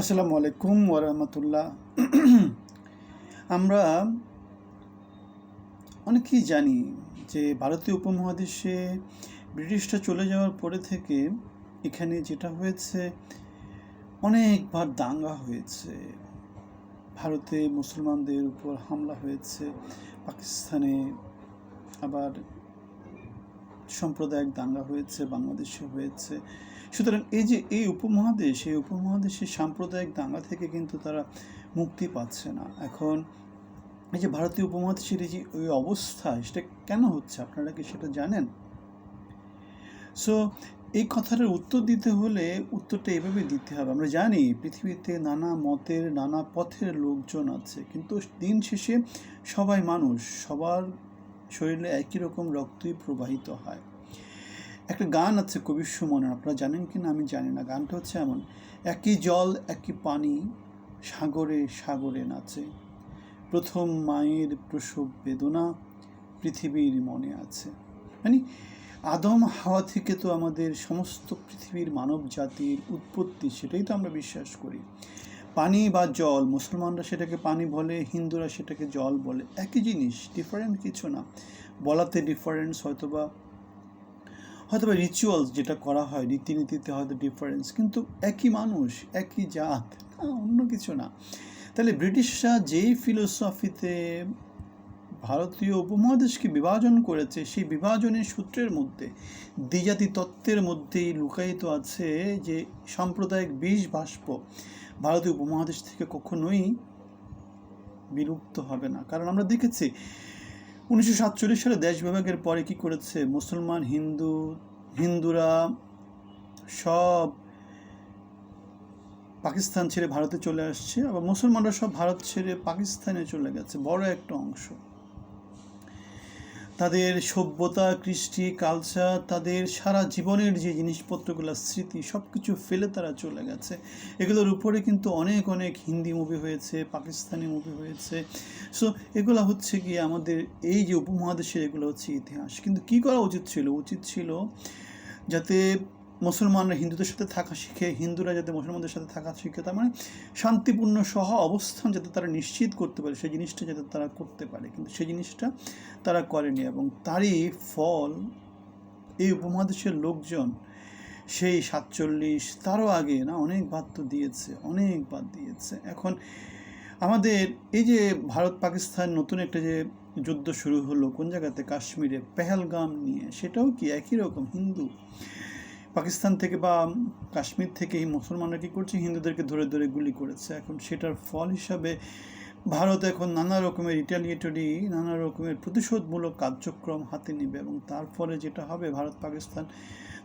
আসসালামু আলাইকুম ওরহমতুল্লাহ আমরা অনেকেই জানি যে ভারতীয় উপমহাদেশে ব্রিটিশরা চলে যাওয়ার পরে থেকে এখানে যেটা হয়েছে, অনেকবার দাঙ্গা হয়েছে। ভারতে মুসলমানদের উপর হামলা হয়েছে, পাকিস্তানে আবার সাম্প্রদায়িক দাঙ্গা হয়েছে, বাংলাদেশে হয়েছে। সুতরাং এই যে এই উপমহাদেশ, এই উপমহাদেশের সাম্প্রদায়িক দাঙ্গা থেকে কিন্তু তারা মুক্তি পাচ্ছে না। এখন এই যে ভারতীয় উপমহাদেশের এই যে ওই অবস্থা, সেটা কেন হচ্ছে? আপনারা কি সেটা জানেন? সো এই কথাটার উত্তর দিতে হলে উত্তরটা এভাবে দিতে হবে। আমরা জানি পৃথিবীতে নানা মতের, নানা পথের লোকজন আছে, কিন্তু দিন শেষে সবাই মানুষ, সবার শরীরে একই রকম রক্তই প্রবাহিত হয়। একটা গান আছে কবির সুমনের, আপনারা জানেন কি না আমি জানি না, গানটা হচ্ছে এমন, একই জল, একই পানি, সাগরে সাগরে নাচে। প্রথম মায়ের প্রসব বেদনা পৃথিবীর মনে আছে। মানে আদম, হাওয়া থেকে তো আমাদের সমস্ত পৃথিবীর মানব জাতির উৎপত্তি, সেটাই তো আমরা বিশ্বাস করি। পানি বা জল, মুসলমানরা সেটাকে পানি বলে, হিন্দুরা সেটাকে জল বলে, একই জিনিস ডিফারেন্ট কিছু না। বলাতে ডিফারেন্স হয়তোবা হয়তোবা রিচুয়ালস যেটা করা হয়, রীতিনীতিতে হয়তো ডিফারেন্স কিন্তু একই মানুষ, একই জাত অন্য কিছু না। তাহলে ব্রিটিশরা যেই ফিলোসফিতে ভারতীয় উপমহাদেশকে বিভাজন করেছে, সেই বিভাজনের সূত্রের মধ্যে দ্বিজাতি তত্ত্বের মধ্যেই লুকায়িত আছে যে সাম্প্রদায়িক বিষ বাষ্প ভারতীয় উপমহাদেশ থেকে কখনোই বিলুপ্ত হবে না। কারণ আমরা দেখেছি উনিশশো সাতচল্লিশ সালে দেশ বিভাগের পরে কি করেছে? মুসলমান, হিন্দু, হিন্দুরা সব পাকিস্তান ছেড়ে ভারতে চলে আসছে। আবার মুসলমানরা সব ভারত ছেড়ে পাকিস্তানে চলে গেছে। বড় একটা অংশ। তাদের সভ্যতা, কৃষ্টি কালচার তাদের সারা জীবনের যে জিনিসপত্রগুলো, স্মৃতি সব কিছু ফেলে তারা চলে গেছে। এগুলোর উপরে কিন্তু অনেক অনেক হিন্দি মুভি হয়েছে, পাকিস্তানি মুভি হয়েছে। সো এগুলো হচ্ছে কি আমাদের এই যে উপমহাদেশের এগুলো হচ্ছে ইতিহাস। কিন্তু কি করা উচিত ছিল? উচিত ছিল যাতে মুসলমানরা হিন্দুদের সাথে থাকা শিখে, হিন্দুরা যাতে মুসলমানদের সাথে থাকা শিখে, তার মানে শান্তিপূর্ণ সহ অবস্থান যাতে তারা নিশ্চিত করতে পারে, সেই জিনিসটা যাতে তারা করতে পারে। কিন্তু সেই জিনিসটা তারা করেনি এবং তারই ফল এই উপমহাদেশের লোকজন সেই সাতচল্লিশ, তারও আগে না অনেকবার তো দিয়েছে অনেকবার দিয়েছে। এখন আমাদের এই যে ভারত, পাকিস্তান নতুন একটা যে যুদ্ধ শুরু হলো, কোন জায়গাতে? কাশ্মীরে পেহেলগাম নিয়ে, সেটাও কি একই রকম হিন্দু? পাকিস্তান থেকে বা কাশ্মীর থেকে এই মুসলমানরা কী করছে? হিন্দুদেরকে ধরে ধরে গুলি করেছে। এখন সেটার ফল হিসাবে ভারত এখন নানা রকমের রিটালিয়েটরি নানা রকমের প্রতিশোধমূলক কার্যক্রম হাতে নেবে এবং তার ফলে যেটা হবে ভারত পাকিস্তান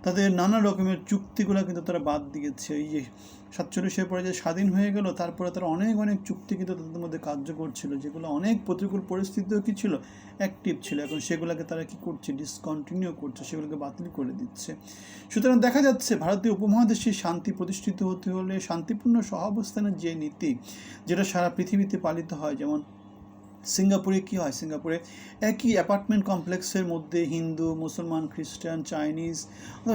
তাদের নানা রকমের চুক্তিগুলো কিন্তু তারা বাদ দিয়েছে। এই যে সাতচল্লিশের পরে যে স্বাধীন হয়ে গেল, তারপরে তারা অনেক অনেক চুক্তি কিন্তু তাদের মধ্যে কার্যকর ছিল, যেগুলো অনেক প্রতিকূল পরিস্থিতিও কী ছিল? অ্যাক্টিভ ছিল। এখন সেগুলোকে তারা কী করছে? ডিসকন্টিনিউ করছে, সেগুলোকে বাতিল করে দিচ্ছে। সুতরাং দেখা যাচ্ছে ভারতীয় উপমহাদেশে শান্তি প্রতিষ্ঠিত হতে হলে শান্তিপূর্ণ সহাবস্থানের যে নীতি, যেটা সারা পৃথিবীতে পালিত হয়, যেমন সিঙ্গাপুরে কি হয়? সিঙ্গাপুরে একই অ্যাপার্টমেন্ট কমপ্লেক্সের মধ্যে হিন্দু, মুসলমান, খ্রিস্টান, চাইনিজ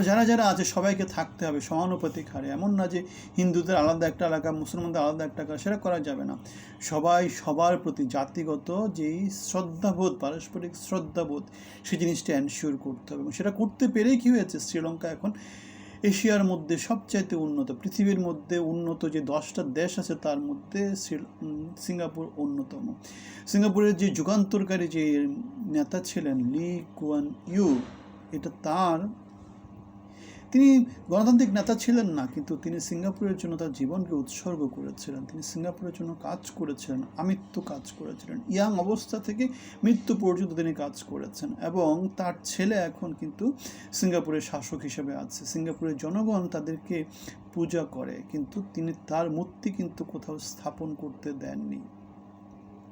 যারা যারা আছে সবাইকে থাকতে হবে সমানুপাতিক হারে এমন না যে হিন্দুদের আলাদা একটা এলাকা, মুসলমানদের আলাদা একটা এলাকা, সেটা করা যাবে না। সবাই সবার প্রতি জাতিগত যেই শ্রদ্ধাবোধ, পারস্পরিক শ্রদ্ধাবোধ সেই জিনিসটা এনশিওর করতে হবে। এবং সেটা করতে পেরেই কী হয়েছে? শ্রীলঙ্কা এখন এশিয়ার মধ্যে সবচাইতে উন্নত, পৃথিবীর মধ্যে উন্নত যে দশটা দেশ আছে তার মধ্যে সিঙ্গাপুর অন্যতম। সিঙ্গাপুরের যে যুগান্তরকারী যে নেতা ছিলেন লি কুয়ান ইউ, এটা তার তিনি গণতান্ত্রিক নেতা ছিলেন না, কিন্তু তিনি সিঙ্গাপুরের জন্য তার জীবনকে উৎসর্গ করেছিলেন। তিনি সিঙ্গাপুরের জন্য কাজ করেছিলেন আমৃত্যু কাজ করেছিলেন। ইয়াং অবস্থা থেকে মৃত্যু পর্যন্ত তিনি কাজ করেছেন এবং তার ছেলে এখন কিন্তু সিঙ্গাপুরের শাসক হিসেবে আছে। সিঙ্গাপুরের জনগণ তাদেরকে পূজা করে, কিন্তু তিনি তার মূর্তি কিন্তু কোথাও স্থাপন করতে দেননি।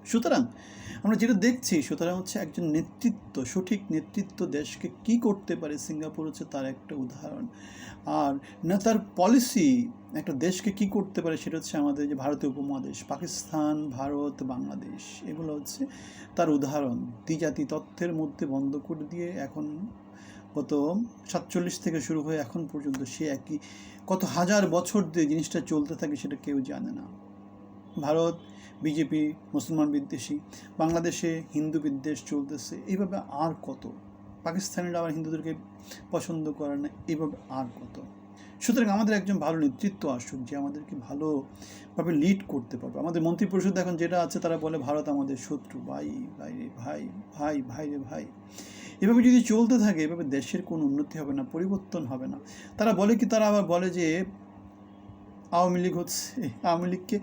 সুতরাং আমরা যেটা দেখছি, সুতরাং হচ্ছে একজন নেতৃত্ব, সঠিক নেতৃত্ব দেশকে কি করতে পারে সিঙ্গাপুর হচ্ছে তার একটা উদাহরণ। আর নেতার পলিসি একটা দেশকে কি করতে পারে সেটা হচ্ছে আমাদের যে ভারতীয় উপমহাদেশ, পাকিস্তান, ভারত, বাংলাদেশ, এগুলো হচ্ছে তার উদাহরণ। দ্বিজাতি তথ্যের মধ্যে বন্ধ করে দিয়ে এখন গত সাতচল্লিশ থেকে শুরু হয়ে এখন পর্যন্ত সে একই, কত হাজার বছর দিয়ে জিনিসটা চলতে থাকে সেটা কেউ জানে না। ভারত, বিজেপি, মুসলমান বিদ্বেষী, বাংলাদেশে হিন্দু বিদ্বেষ চলতেছে এইভাবে আর কত? পাকিস্তানিরা আবার হিন্দুদেরকে পছন্দ করে না এইভাবে আর কত? সুতরাং আমাদের একজন ভালো নেতৃত্ব আসুক, যে আমাদেরকে ভালোভাবে লিড করতে পারবে। আমাদের মন্ত্রী পরিষদ এখন যেটা আছে, তারা বলে ভারত আমাদের শত্রু। ভাই ভাই রে ভাই ভাই ভাই রে ভাই। এভাবে যদি চলতে থাকে, এভাবে দেশের কোনো উন্নতি হবে না, পরিবর্তন হবে না। তারা বলে কি, তারা আবার বলে যে আওয়ামী লীগ হচ্ছে, আওয়ামী লীগকে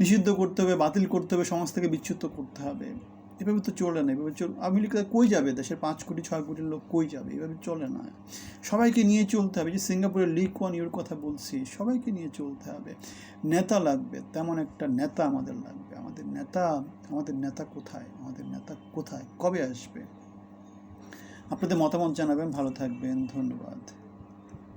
নিষিদ্ধ করতে হবে, বাতিল করতে হবে, সমাজ থেকে বিচ্যুত করতে হবে। এভাবে তো চলে না, এভাবে চল আওয়ামী কই যাবে? দেশের পাঁচ কোটি, ছয় কোটির লোক কই যাবে? এভাবে চলে না। সবাইকে নিয়ে চলতে হবে। যে সিঙ্গাপুরের লিগ ওয়ান ইউর কথা বলছি, সবাইকে নিয়ে চলতে হবে। নেতা লাগবে, তেমন একটা নেতা আমাদের লাগবে। আমাদের নেতা আমাদের নেতা কোথায়? আমাদের নেতা কোথায়? কবে আসবে? আপনাদের মতামত জানাবেন। ভালো থাকবেন। ধন্যবাদ।